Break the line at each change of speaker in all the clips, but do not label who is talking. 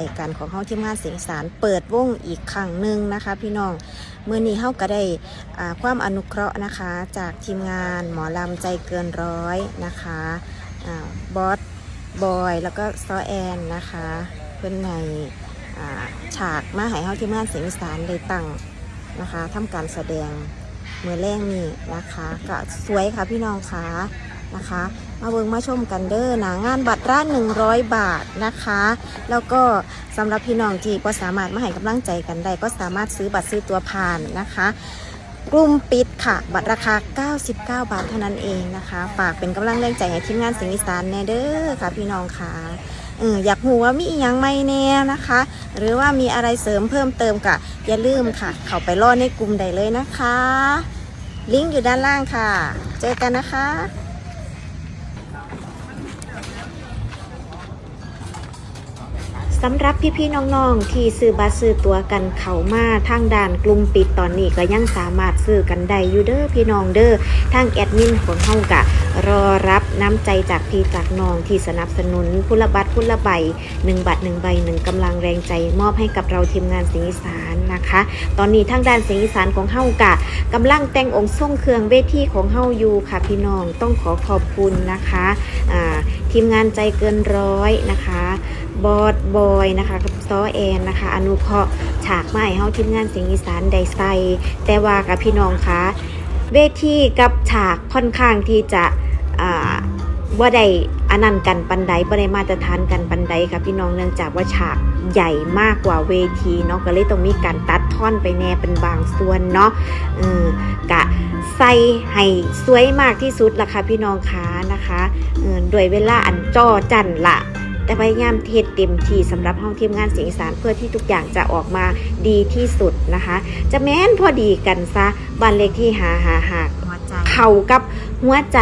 รายการของเฮาทีมงานเสียงสารเปิดวงอีกครั้งหนึ่งนะคะ พี่น้องเมื่อนี้เฮาก็ได้ความอนุเคราะห์นะคะ จากทีมงานหมอลำใจเกินร้อยนะคะอาบอสบอยแล้วก็ซอแอนนะคะ เพื่อนในฉากมาให้เฮาทีมงานเสียงสารได้ตั้งนะคะทำการแสดงเมื่อแรกนี่นะคะ ก็สวยค่ะพี่น้องคะนะคะ มาเบิงมาชมกันเด้อนะงานบัตรละ100 บาทนะคะ แล้วก็สำหรับพี่น้องที่ก็สามารถมาให้กำลังใจกันได้ก็สามารถซื้อบัตรซื้อตัวผ่านนะคะกลุ่มปิดค่ะ บัตรราคา 99 บาทเท่านั้นเองนะคะ ฝากเป็นกำลังแรงใจให้ทีมงานสิงห์อีสานแน่เด้อค่ะพี่น้องค่ะเอออยากหูว่ามีอีหยังไหมแน่นะคะ หรือว่ามีอะไรเสริมเพิ่มเติมกะอย่าลืมค่ะ เข้าไปรอในกลุ่มใดเลยนะคะ ลิงก์อยู่ด้านล่างค่ะ เจอกันนะคะ สำหรับพี่ๆน้องๆที่ซื้อบัตรซื้อตัวกันเขามาทางด่านกลุ่มปิดตอนนี้ก็ยังสามารถซื้อกันได้อยู่เด้อพี่น้องเด้อทางแอดมินของเฮากะรอรับน้ำใจจากพี่จากน้องที่สนับสนุนพุละบัตรพุละใบ1บัตร1ใบ1กำลังแรงใจมอบให้กับเราทีมงานสิงห์อีสานนะคะ ตอนนี้ทางด้านสิงห์อีสานของเฮากะกำลังแต่งองค์ทรงเครื่องเวทีของเฮาอยู่ค่ะพี่น้องต้องขอขอบคุณนะคะทีมงานใจเกินร้อยนะคะ บอดบอยนะคะกับซอแอนนะคะ อนุเคราะห์ฉากไม้เฮาทีมงานเสียงอีสานไดไซแต่ว่ากับพี่น้องคะเวทีกับฉากค่อนข้างที่จะว่าได้อันนั้นกันปันไดบ่ได้มาตรฐานกันปันไดค่ะพี่น้องเนื่องจากว่าฉากใหญ่มากกว่าเวทีเนาะก็เลยต้องมีการตัดท่อนไปแน่เป็นบางส่วนเนาะเออกะใส่ให้สวยมากที่สุดล่ะค่ะพี่น้องคะนะคะเออด้วยเวลาอันจ้อจันละ แต่พยายามเทศเต็มที่สำหรับห้องทีมงานเสียงอีสานเพื่อที่ทุกอย่างจะออกมาดีที่สุดนะคะ จะแม้นพอดีกันซะบ้านเลขที่หาหาหาเข้ากับหัวใจ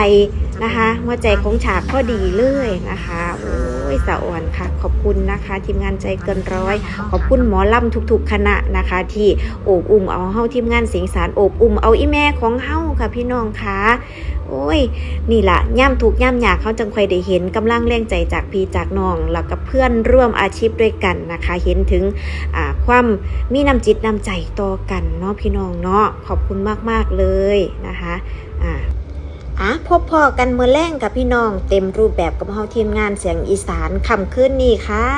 นะคะ หัวใจของฉากพอดีเลยนะคะโอ้ยสะอ่อนค่ะ ขอบคุณนะคะ ทีมงานใจเกินร้อย ขอบคุณหมอลำทุกๆ คณะนะคะ ที่โอบอุ้มเอาเฮาทีมงานเสียงอีสารโอบอุ้มเอาอีแม่ของเฮาค่ะพี่น้องคะโอ้ย นี่ล่ะย่ำถูกย่ำอยากเขาจังค่อยได้เห็นกำลังแรงใจจากพี่จากน้องแล้วกับเพื่อนร่วมอาชีพด้วยกันนะคะ เห็นถึงอ่าความมีน้ำจิตน้ำใจต่อกันเนาะพี่น้องเนาะขอบคุณมาก ๆ เลยนะคะอ่าอ่ะพบพอกันมือแรงกับพี่น้อง เต็มรูปแบบกับเฮาทีมงานเสียงอีสานคำขึ้นนี่ค่ะ